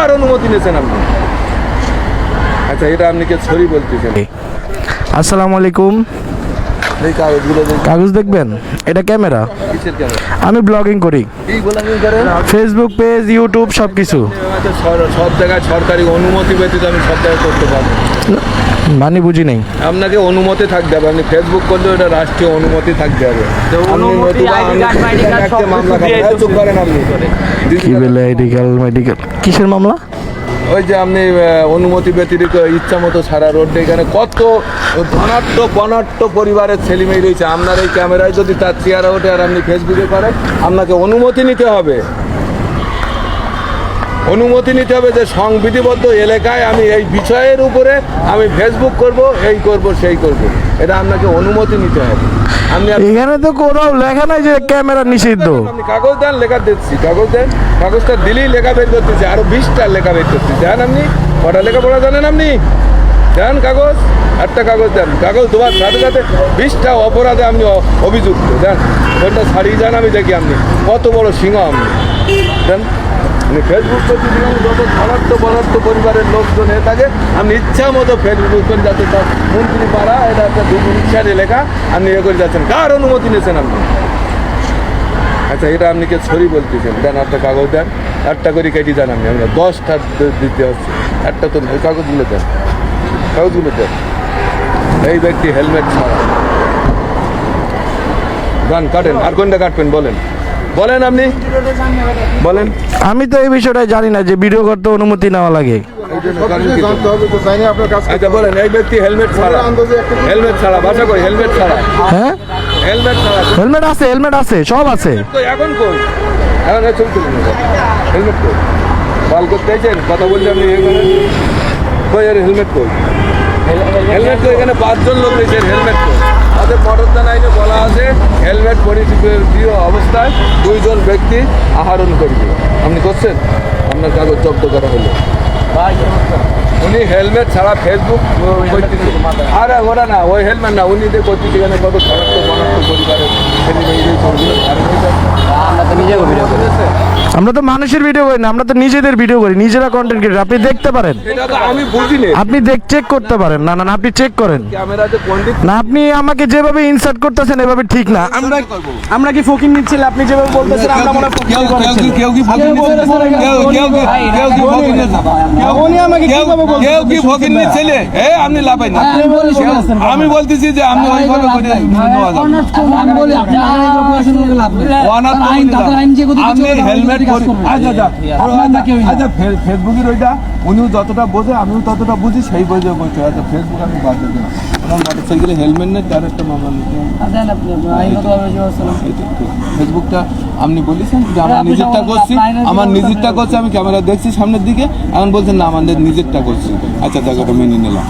কার অনুমতি নিয়েছেন আপনি? আচ্ছা এটা আপনি কে ছড়ি বলতেছেন? আসসালামু আলাইকুম। এই কাগজগুলো কাগজ দেখবেন? এটা ক্যামেরা? আমি ব্লগিং করি। ফেসবুক পেজ ইউটিউব সব কিছু সব জায়গায় সরকারি অনুমতি ব্যতীত আমি সব জায়গায় করতে পারব। মানে বুঝি নেই। আপনাকে অনুমতি থাকতে হবে। আপনি ফেসবুক করলেও এটা রাষ্ট্রীয় অনুমতি থাকতে হবে। আপনি মামলা চুপ করেন আপনি। কি বলে মেডিকেল মেডিকেল কিসের মামলা? ওই যে আপনি অনুমতি ব্যতিরিক্ত ইচ্ছা মতো সারা রোড এখানে কত ধনাট্য বনাট্য পরিবারের ছেলে মেয়ে রয়েছে। আপনার এই ক্যামেরায় যদি তার চেয়ারে ওঠে আর আপনি ফেসবুকে করেন আপনাকে অনুমতি নিতে হবে। অনুমতি নিতে হবে যে সংবিধিবদ্ধ এলাকায় আমি এই বিষয়ের উপরে আমি ফেসবুক করব এই করব সেই করব। এটা আপনাকে অনুমতি নিতে হবে। আপনি এখানে তো কোনো লেখা নাই যে ক্যামেরা নিষিদ্ধ। আপনি কাগজ দেন লেখা দিচ্ছি। কাগজ দেন কাগজটা দিলেই লেখা বের করতেছি। আরও বিশটা লেখা বের করতেছি। দেন আপনি কটা লেখাপড়া জানেন আপনি? দেন কাগজ একটা কাগজ দেন। কাগজ দেওয়ার সাথে সাথে বিশটা অপরাধে আপনি অভিযুক্ত। দেন ওইটা ছাড়িয়ে যান আমি দেখি আপনি। কত বড় সিংহ আপনি। দেন আপনি ফেসবুক দিলেন যত ধনাত্ম বনাত্ম পরিবারের লোকজন হয়ে থাকে আপনি ইচ্ছা মতো ফেসবুক করে যাতে তার মন্ত্রী পাড়া, এটা একটা দু রিক্সার এলাকা, আপনি এ করে যাচ্ছেন। কার অনুমতি নিয়েছেন আপনি? আচ্ছা এটা আপনি কে ছড়ি বলতেছেন? দেন একটা কাগজ দেন। একটা করে কেটে দেন আপনি। আমরা দশটা দিতে হচ্ছে একটা তো কাগজগুলো দেন। কাগজগুলো দেন। এই ব্যক্তি হেলমেট ছাড়া। গান কাটেন। আর কোনটা কাটবেন বলেন? বলেন আপনি। বলেন। আমি তো এই বিষয়টা জানি না যে ভিডিও করতে অনুমতি নেওয়া লাগে। তো আচ্ছা বলেন এই ব্যক্তি হেলমেট ছাড়া। হেলমেট ছাড়া বাসা কই? হেলমেট ছাড়া। হ্যাঁ? হেলমেট ছাড়া। হেলমেট আছে হেলমেট আছে সব আছে। এখন কই? এখন ছবি তুলুন হেলমেট কই? কল করতে চাইছেন কথা বলছি আপনি কই আরে হেলমেট কই? হেলমেট কই এখানে পাঁচজন লোক রয়েছেন হেলমেট কই? আমাদের মটরদান আইনে বলা আছে হেলমেট পরিচিত অবস্থায় দুইজন ব্যক্তি আহরণ করবে। আপনি করছেন? আপনার কাগজ জব্দ করা হলো। উনি হেলমেট ছাড়া ফেসবুক আরে ওরা না ওই হেলমেট না উনি যে করতে গেলে কত খরচ বনাত্ম পরিবারের ছেলে মেয়েদের আমরা তো মানুষের ভিডিও করি না আমরা তো নিজেদের ভিডিও করি নিজেরা কন্টেন্ট ক্রিয়েটর আপনি দেখতে পারেন। আমি বুঝিনি আপনি দেখ চেক করতে পারেন। না না না, আপনি চেক করেন। না আপনি আমাকে যেভাবে ইনসার্ট করতেছেন এভাবে ঠিক না। আমরা আমরা কি ফকির নিচ্ছিল আপনি যেভাবে বলতেছেন আমরা মনে ফকির করেছি। কেউ কি ফকির নিচ্ছে? কেউ কেউ কি কেউ কি ফকির নিচ্ছে? উনি আমাকে কেউ কীভাবে বলতেছেন কেউ কি ফকির ছেলে এ আপনি লাফাই না। আমি বলতেছি যে আপনি ওইভাবে করে নেওয়া যাবে না। অনাথ আপনি হেলমেট আচ্ছা আচ্ছা। আচ্ছা ফে- ফেসবুকের ওইটা উনিও যতটা বোঝে আমিও ততটা বুঝি সেই বোঝে বলছে আচ্ছা ফেসবুক আমি বাদ দিই না ওনার মোটর হেলমেট নেই তার একটা মামলা নিতে হবে। এইটা তো। ফেসবুকটা আপনি বলেছেন যে আমার নিজেরটা করছি। আমার নিজেরটা করছি আমি ক্যামেরা দেখছি সামনের দিকে। এখন বলছেন না আমাদের নিজেরটা করছি। আচ্ছা দেখো মেনে নিলাম।